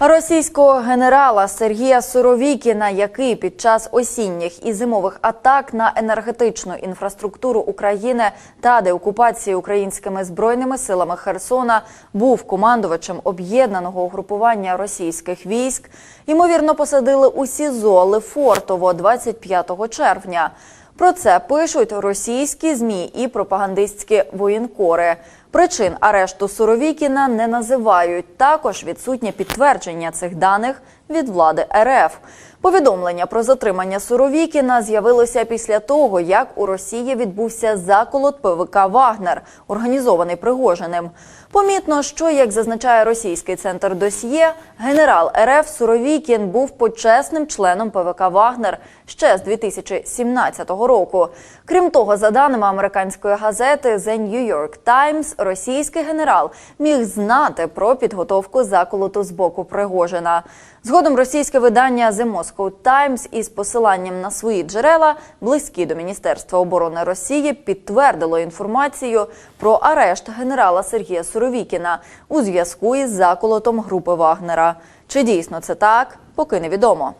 Російського генерала Сергія Суровікіна, який під час осінніх і зимових атак на енергетичну інфраструктуру України та деокупації українськими збройними силами Херсона був командувачем об'єднаного угрупування російських військ, ймовірно посадили у СІЗО Лефортово 25 червня. Про це пишуть російські змі і пропагандистські воєнкори. Причин арешту Суровікіна не називають. Також відсутнє підтвердження цих даних від влади РФ. Повідомлення про затримання Суровікіна з'явилося після того, як у Росії відбувся заколот ПВК Вагнер, організований Пригожиним. Помітно, що як зазначає російський центр досьє, генерал РФ Суровікін був почесним членом ПВК Вагнер ще з 2017 року. Крім того, за даними американської газети The New York Times, російський генерал міг знати про підготовку заколоту з боку Пригожина. Згодом російське видання The Moscow Times із посиланням на свої джерела, близькі до Міністерства оборони Росії, підтвердило інформацію про арешт генерала Сергія Суровікіна у зв'язку із заколотом групи Вагнера. Чи дійсно це так, поки невідомо.